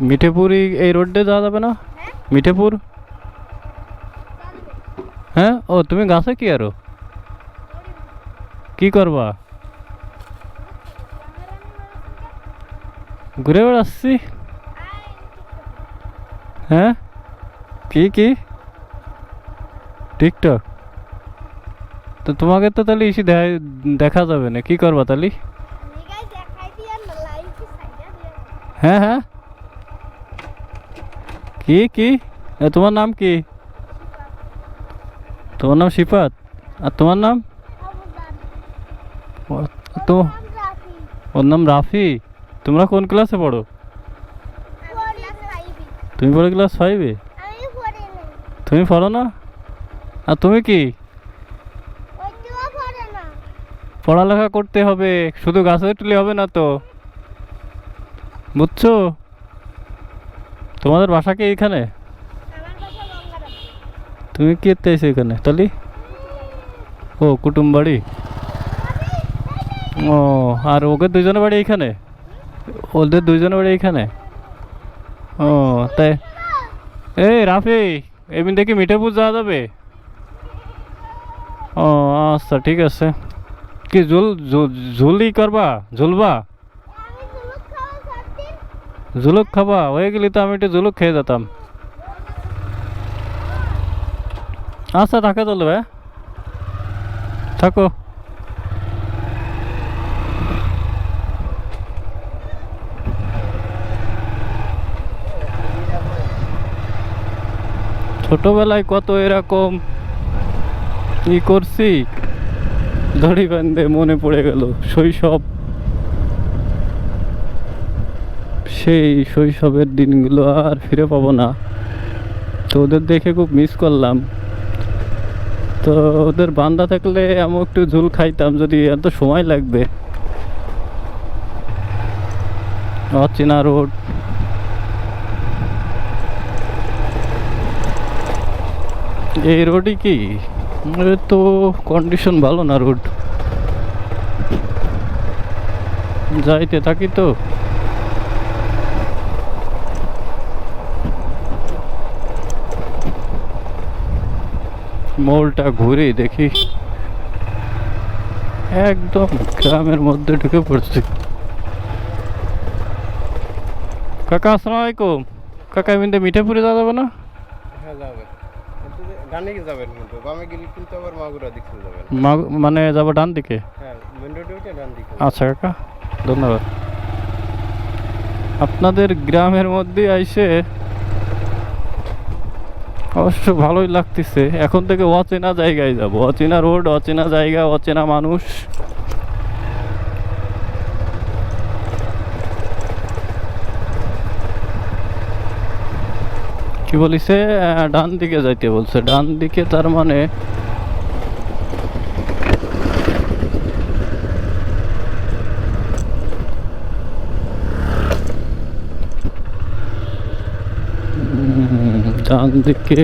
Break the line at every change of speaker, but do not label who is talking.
মিঠেপুর এই- রোড দিয়ে যাওয়া যাবে না? মিঠেপুর? হ্যাঁ? ও তুমি গাছে কি আরও? কি করবা? ঘুরে বেড়াচ্ছি। হ্যাঁ? কি কি? টিকটক? তো তোমাকে তো তাহলে ইসি দেখা- দেখা যাবে না। কি করবা তাহলে? হ্যাঁ হ্যাঁ? কি কি? তোমার নাম কি? তোমার নাম শিপাত আর তোমার নাম? তো ওর নাম রাফি। তোমরা কোন ক্লাসে পড়ো? তুমি পড়ো ক্লাস ফাইভে তুমি পড়ো না? আর তুমি কি? পড়ালেখা করতে হবে, শুধু গাছে তুলে হবে না তো? বুঝছ? তোমাদের বাসা কি এখানে? তুমি কি এসে এখানে? তাহলে ও, কুটুম বাড়ি? ও, আর ওকে দুজনের বাড়ি এইখানে ওদের দুজনের বাড়ি এইখানে ও, তাই? এই, রাফি, এমনি দেখি মিঠাপুর যাওয়া যাবে? ও আচ্ছা ঠিক আছে। কি ঝুল- ঝুলি করবা? ঝুলবা? ঝুলুক খাবা হয়ে গেলে তো আমি একটু জুলুক খেয়ে যেতাম। আচ্ছা থাকে চলবে থাকো। ছোটবেলায় কত এরকম ই করছি দড়ি বান্ধে মনে পড়ে গেল, শৈশব। সেই শৈশবের দিনগুলো আর ফিরে পাবো না। তো ওদের দেখে খুব মিস করলাম। তো ওদের বান্দা থাকলে আমি একটু ঝুল খাইতাম যদি এত সময় লাগবে। অচেনা রোড। এই রোডই কি? তো কন্ডিশন ভালো না রোড। যাইতে থাকি তো। মোড়টা ঘুরে দেখি। একদম গ্রামের মধ্যে ঢুকে পড়ছি। কাকা আসসালামু আলাইকুম। কাকা এমনিতে মিঠাপুরে যাওয়া যাবে না?
হ্যাঁ যাবে। ডানে যাবেন কিন্তু বামে গেলে কিন্তু আবার মাগুরা দিক যাবেন।
মানে যাব ডান দিকে?
হ্যাঁ মেন রোডে উঠে ডান দিকে।
আচ্ছা কাকা ধন্যবাদ। আপনাদের গ্রামের মধ্যে আইসে অবশ্য ভালোই লাগতেছে। এখন থেকে অচেনা জায়গায় যাব। অচেনা রোড, অচেনা জায়গা, অচেনা মানুষ। কি বলিছে? ডান দিকে যাইতে বলছে। ডান দিকে তার মানে উম, ডান দিকে